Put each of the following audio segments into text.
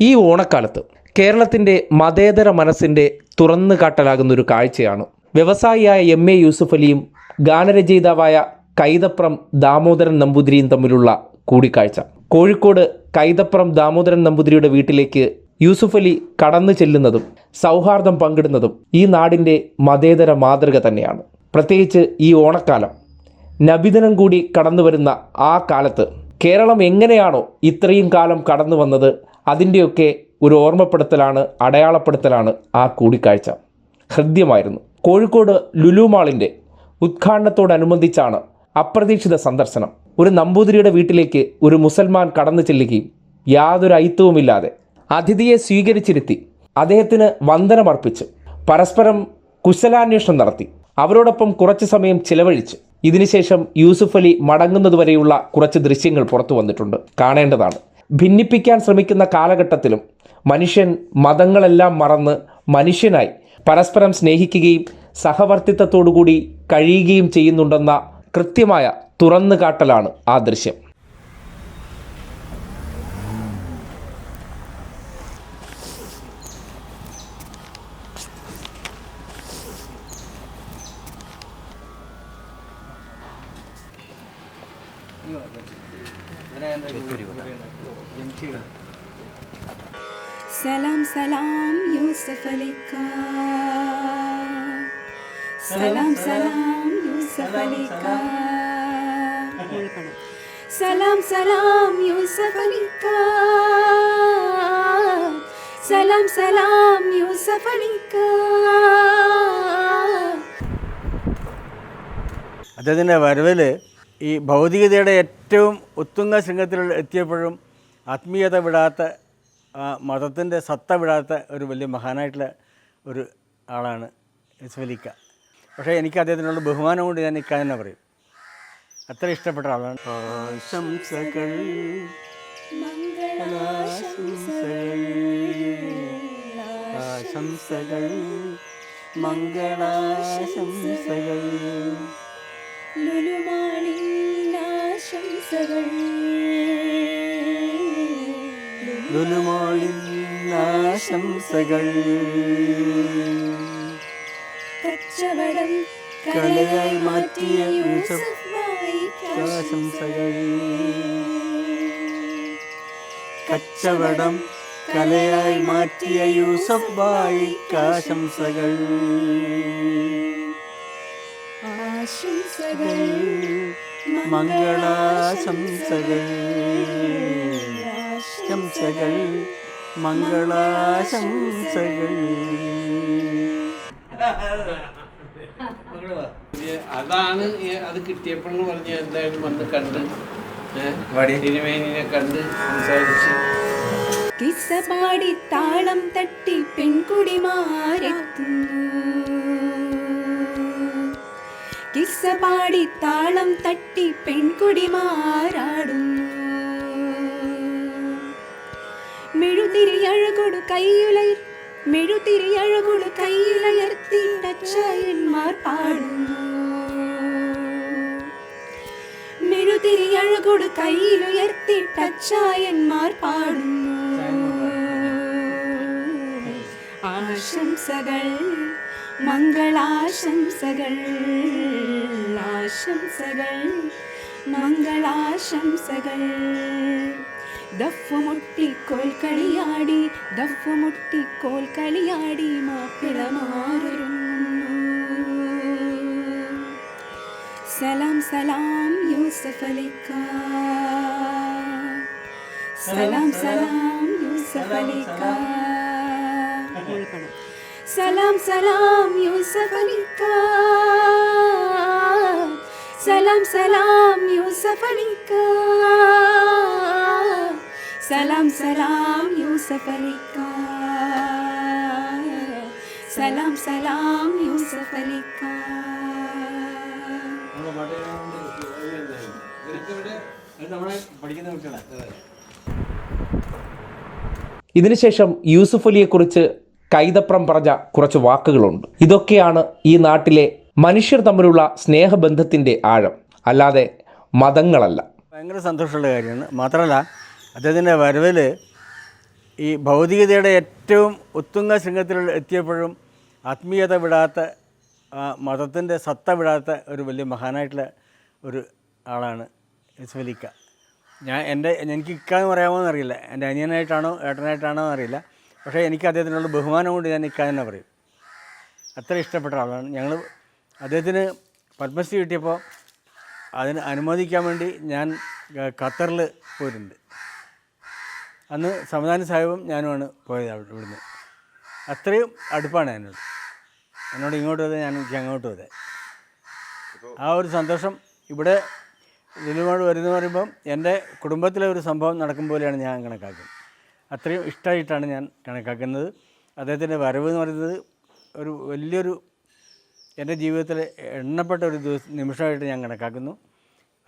ഈ ഓണക്കാലത്ത് കേരളത്തിന്റെ മതേതര മനസ്സിന്റെ തുറന്നു കാട്ടലാകുന്ന ഒരു കാഴ്ചയാണ്. വ്യവസായിയായ എം എ യൂസുഫ് അലിയും ഗാനരചയിതാവായ കൈതപ്രം ദാമോദരൻ നമ്പൂതിരിയും തമ്മിലുള്ള കൂടിക്കാഴ്ച. കോഴിക്കോട് കൈതപ്രം ദാമോദരൻ നമ്പൂതിരിയുടെ വീട്ടിലേക്ക് യൂസുഫ് അലി കടന്നു ചെല്ലുന്നതും സൗഹാർദ്ദം പങ്കിടുന്നതും ഈ നാടിന്റെ മതേതര മാതൃക തന്നെയാണ്. പ്രത്യേകിച്ച് ഈ ഓണക്കാലം. നബിദിനം കൂടി കടന്നു വരുന്ന ആ കാലത്ത് കേരളം എങ്ങനെയാണോ ഇത്രയും കാലം കടന്നു വന്നത് അതിന്റെയൊക്കെ ഒരു ഓർമ്മപ്പെടുത്തലാണ് അടയാളപ്പെടുത്തലാണ് ആ കൂടിക്കാഴ്ച. ഹൃദ്യമായിരുന്നു. കോഴിക്കോട് ലുലു മാളിന്റെ ഉദ്ഘാടനത്തോടനുബന്ധിച്ചാണ് അപ്രതീക്ഷിത സന്ദർശനം. ഒരു നമ്പൂതിരിയുടെ വീട്ടിലേക്ക് ഒരു മുസൽമാൻ കടന്നു ചെല്ലുകയും യാതൊരു ഐത്തവുമില്ലാതെ അതിഥിയെ സ്വീകരിച്ചിരുത്തി അദ്ദേഹത്തിന് വന്ദനമർപ്പിച്ച് പരസ്പരം കുശലാന്വേഷണം നടത്തി. അവരോടൊപ്പം കുറച്ച് സമയം ചിലവഴിച്ച് ഇതിനുശേഷം യൂസുഫ് അലി മടങ്ങുന്നതുവരെയുള്ള കുറച്ച് ദൃശ്യങ്ങൾ പുറത്തു വന്നിട്ടുണ്ട്. കാണേണ്ടതാണ്. ഭിന്നിപ്പിക്കാൻ ശ്രമിക്കുന്ന കാലഘട്ടത്തിലും മനുഷ്യൻ മതങ്ങളെല്ലാം മറന്ന് മനുഷ്യനായി പരസ്പരം സ്നേഹിക്കുകയും സഹവർത്തിത്വത്തോടുകൂടി കഴിയുകയും ചെയ്യുന്നുണ്ടെന്ന കൃത്യമായ തുറന്നുകാട്ടലാണ് ആ ദൃശ്യം. സലാം സലാം യൂസഫ് അലിക്ക സലാം സലാം യൂസഫ് അലിക്ക സലാം സലാം യൂസഫ് അലിക്ക സലാം സലാം യൂസഫ് അലിക്ക അദ്ദേഹത്തിന്റെ വരവിൽ ഈ ഭൗതികതയുടെ ഏറ്റവും ഉത്തുംഗ ശൃംഗത്തിൽ എത്തിയപ്പോഴും ആത്മീയത വിടാത്ത മതത്തിന്റെ സത്ത വിടാത്ത ഒരു വലിയ മഹാനായിട്ടുള്ള ഒരു ആളാണ് യസ്വലിക്ക പക്ഷേ എനിക്ക് അദ്ദേഹത്തിനുള്ള ബഹുമാനം കൊണ്ട് ഞാൻ ഇക്ക തന്നെ പറയും. അത്ര ഇഷ്ടപ്പെട്ട ആളാണ്. ആശംസകൾ ആശംസകൾ മംഗളാശംസകൾ. ആശംസകൾ. ലുലുമോളിൻ ആശംസകൾ. കച്ചവടം കലയായി മാറ്റിയ യൂസഫ് യൂസഫ് കാശംസകൾ ആശംസകൾ. കച്ചവടം കലയായി മാറ്റിയ യൂസഫ് ബായിക്ക് ആശംസകൾ. ആശംസകൾ. മംഗളാശംസകൾ. ശംസകൾ മംഗളാശംസകൾ. അതാണ് അത് കിട്ടിയപ്പോഴെന്ന് പറഞ്ഞ എന്തായാലും വന്ന് കണ്ട് തിരുമേനിനെ കണ്ട് സംസാരിച്ച്. കിസ്സ പാടി താളം തട്ടി പെൺകുടിമാരെത്തുന്നു. കിസ്സ പാടി താളം തട്ടി പെൺകുടിമാരാടുന്നു മെഴുതിരിയഴകൊടു കയ്യുലയർ മെഴുതിരിയഴകൊടു കയ്യുലയർത്തി ടച്ചായന്മാർ പാടുന്നു. മെഴുതിരിയഴകൊടു കൈയിലുയർത്തി ടച്ചായന്മാർ പാടുന്നു. ആശംസകൾ മംഗളാശംസകൾ ആശംസകൾ മംഗളാശംസകൾ. ദഫ്മുട്ടി കോൽക്കളിയാടി ദഫ്മുട്ടി കോൽക്കളിയാടി മാറുന്നു സലാം സലാം യൂസഫ് അലിക്ക. സലാം സലാം യൂസഫ് അലിക്ക. സലാം സലാം യൂസഫ് അലിക്ക സലാം സലാം യൂസഫ് അലിക്ക സലാം സലാം യൂസഫ് അലിക്ക സലാം സലാം യൂസഫ് അലിക്ക ഇതിനുശേഷം യൂസുഫ് അലിയെക്കുറിച്ച് കൈതപ്രം പറഞ്ഞ കുറച്ച് വാക്കുകളുണ്ട്. ഇതൊക്കെയാണ് ഈ നാട്ടിലെ മനുഷ്യർ തമ്മിലുള്ള സ്നേഹബന്ധത്തിന്റെ ആഴം. അല്ലാതെ മതങ്ങളല്ല. ഭയങ്കര സന്തോഷമുള്ള കാര്യമാണ്. മാത്രമല്ല അദ്ദേഹത്തിന്റെ വരവിൽ ഈ ഭൗതികതയുടെ ഏറ്റവും ഒത്തുങ്ങ ശൃംഗത്തിൽ എത്തിയപ്പോഴും ആത്മീയത വിടാത്ത മതത്തിന്റെ സത്ത വിടാത്ത ഒരു വലിയ മഹാനായിട്ടുള്ള ഒരു ആളാണ് യസ്വലിക്ക ഞാൻ എന്റെ എനിക്ക് ഇക്കാന്ന് പറയാമോ എന്നറിയില്ല എന്റെ അനിയനായിട്ടാണോ ഏട്ടനായിട്ടാണോ എന്നറിയില്ല പക്ഷേ എനിക്ക് അദ്ദേഹത്തിനുള്ള ബഹുമാനം കൊണ്ട് ഞാൻ നിൽക്കാൻ തന്നെ പറയും. അത്ര ഇഷ്ടപ്പെട്ട ആളാണ്. ഞങ്ങൾ അദ്ദേഹത്തിന് പത്മശ്രീ കിട്ടിയപ്പോൾ അതിന് അനുമോദിക്കാൻ വേണ്ടി ഞാൻ ഖത്തറിൽ പോയിട്ടുണ്ട്. അന്ന് സംവിധാന സാഹിബും ഞാനുമാണ് പോയത് അവിടെ ഇവിടുന്ന്. അത്രയും അടുപ്പാണ് എന്നോട്. എന്നോട് ഇങ്ങോട്ട് വരെ ഞാൻ എനിക്ക് അങ്ങോട്ട് വരെ ആ ഒരു സന്തോഷം ഇവിടെ ലുലുമാട് വരുന്നെന്ന് പറയുമ്പം എന്റെ കുടുംബത്തിലെ ഒരു സംഭവം നടക്കും പോലെയാണ് ഞാൻ കണക്കാക്കുന്നത്. അത്രയും ഇഷ്ടമായിട്ടാണ് ഞാൻ കണക്കാക്കുന്നത്. അദ്ദേഹത്തിന്റെ വരവ് എന്ന് പറയുന്നത് ഒരു വലിയൊരു എന്റെ ജീവിതത്തിലെ എണ്ണപ്പെട്ട ഒരു ദിവസം നിമിഷമായിട്ട് ഞാൻ കണക്കാക്കുന്നു.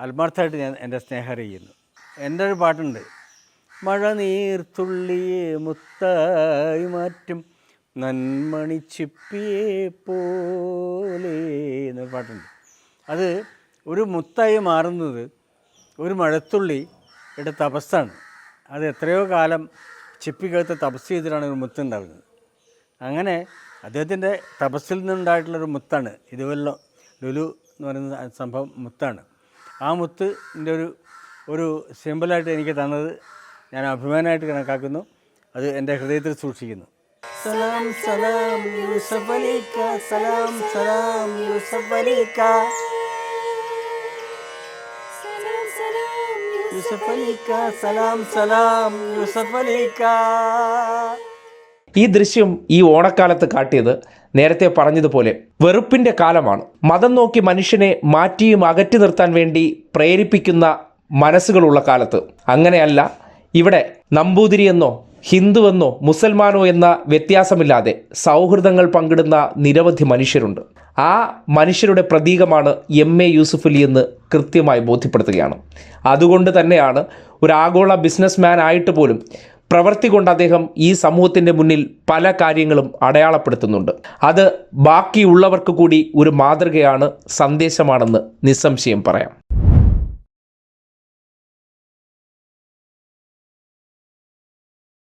ആത്മാർത്ഥമായിട്ട് ഞാൻ എന്റെ സ്നേഹം അറിയിക്കുന്നു. എന്റെ ഒരു പാട്ടുണ്ട്. മഴ നീർത്തുള്ളിയെ മുത്തായി മാറ്റും. നന്മണി ചിപ്പിയെ പോലെ എന്നൊരു പാട്ടുണ്ട്. അത് ഒരു മുത്തായി മാറുന്നത് ഒരു മഴത്തുള്ളിയുടെ തപസ്സാണ് അത് എത്രയോ കാലം ചിപ്പിക്കകത്ത് തപസ് ചെയ്തിട്ടാണ് ഒരു മുത്തുണ്ടാകുന്നത് അങ്ങനെ അദ്ദേഹത്തിന്റെ തപസ്സിൽ നിന്നുണ്ടായിട്ടുള്ളൊരു മുത്താണ്. ഇതുപോലെ ലുലു എന്ന് പറയുന്ന സംഭവം മുത്താണ്. ആ മുത്തിന്റെ ഒരു ഒരു സിമ്പിളായിട്ട് എനിക്ക് തന്നത് ഞാൻ അഭിമാനമായിട്ട് കണക്കാക്കുന്നു. അത് എന്റെ ഹൃദയത്തിൽ സൂക്ഷിക്കുന്നു. സലാം സലാം സലാം സലാം സലാം സലാം ഈ ദൃശ്യം ഈ ഓണക്കാലത്ത് കാട്ടിയത് നേരത്തെ പറഞ്ഞതുപോലെ വെറുപ്പിന്റെ കാലമാണ്. മതം നോക്കി മനുഷ്യനെ മാറ്റിയും അകറ്റി നിർത്താൻ വേണ്ടി പ്രേരിപ്പിക്കുന്ന മനസ്സുകളുള്ള കാലത്ത്. അങ്ങനെയല്ല ഇവിടെ നമ്പൂതിരി നമ്പൂതിരിയെന്നോ ഹിന്ദുവെന്നോ മുസൽമാനോ എന്ന വ്യത്യാസമില്ലാതെ സൗഹൃദങ്ങൾ പങ്കിടുന്ന നിരവധി മനുഷ്യരുണ്ട്. ആ മനുഷ്യരുടെ പ്രതീകമാണ് എം എ യൂസുഫലി എന്ന് കൃത്യമായി ബോധ്യപ്പെടുത്തുകയാണ്. അതുകൊണ്ട് തന്നെയാണ് ഒരു ആഗോള ബിസിനസ്മാൻ ആയിട്ട് പോലും പ്രവൃത്തി കൊണ്ട് അദ്ദേഹം ഈ സമൂഹത്തിന്റെ മുന്നിൽ പല കാര്യങ്ങളും അടയാളപ്പെടുത്തുന്നുണ്ട്. അത് ബാക്കിയുള്ളവർക്ക് കൂടി ഒരു മാതൃകയാണ് സന്ദേശമാണെന്ന് നിസ്സംശയം പറയാം.